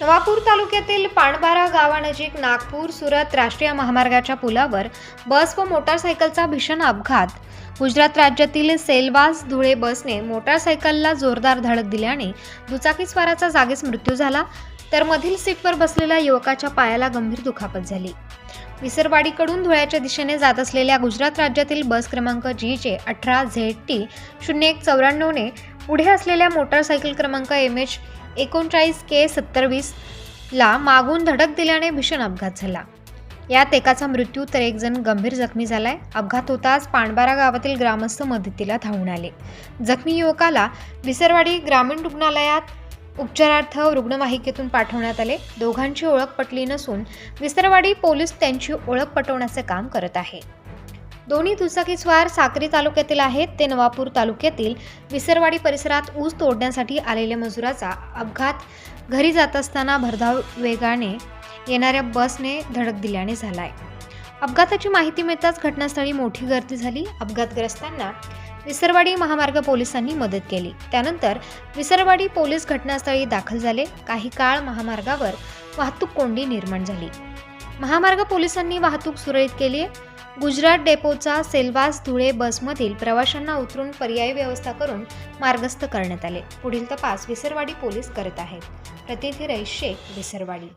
नवापूर तालुक्यातील पाणबारा गावानजीक नागपूर सुरत राष्ट्रीय महामार्गाच्या पुलावर बस व मोटारसायकलचा भीषण अपघात. गुजरात राज्यातील सेलवास धुळे बसने मोटारसायकलला जोरदार धडक दिल्याने दुचाकीस्वाराचा जागीच मृत्यू झाला तर मधील सीटवर बसलेल्या युवकाच्या पायाला गंभीर दुखापत झाली. विसरवाडीकडून धुळ्याच्या दिशेने जात असलेल्या गुजरात राज्यातील बस क्रमांक जी जे अठरा झेड टी शून्य एक चौऱ्याण्णवने पुढे असलेल्या मोटारसायकल क्रमांक एम एच एकोणचाळीस के सत्तर वीसला मागून धडक दिल्याने भीषण अपघात झाला. यात एकाचा मृत्यू तर एक जण गंभीर जखमी झालाय. अपघात होताच पाणबारा गावातील ग्रामस्थ मदतीला धावून आले. जखमी युवकाला विसरवाडी ग्रामीण रुग्णालयात उपचारार्थ रुग्णवाहिकेतून पाठवण्यात आले. दोघांची ओळख पटली नसून विसरवाडी पोलीस त्यांची ओळख पटवण्याचे काम करत आहे. दोन्ही दुचाकीस्वार साक्री तालुक्यातील आहेत. ते नवापूर तालुक्यातील विसरवाडी परिसरात ऊस तोडण्यासाठी आलेल्या मजुराचा अपघात. घरी जात असताना भरधाव वेगाने येणाऱ्या बसने धडक दिल्याने झालाय. अपघाताची माहिती मिळताच घटनास्थळी मोठी गर्दी झाली. अपघातग्रस्तांना विसरवाडी महामार्ग पोलिसांनी मदत केली. त्यानंतर विसरवाडी पोलीस घटनास्थळी दाखल झाले. काही काळ महामार्गावर वाहतूक कोंडी निर्माण झाली. महामार्ग पोलिसांनी वाहतूक सुरळीत केली गुजरात डेपोचा सेलवास धुळे बसमधील प्रवाशांना उतरून पर्यायी व्यवस्था करून मार्गस्थ करण्यात आले. पुढील तपास विसरवाडी पोलीस करत आहेत. प्रतिनिधी रईस शेख विसरवाडी.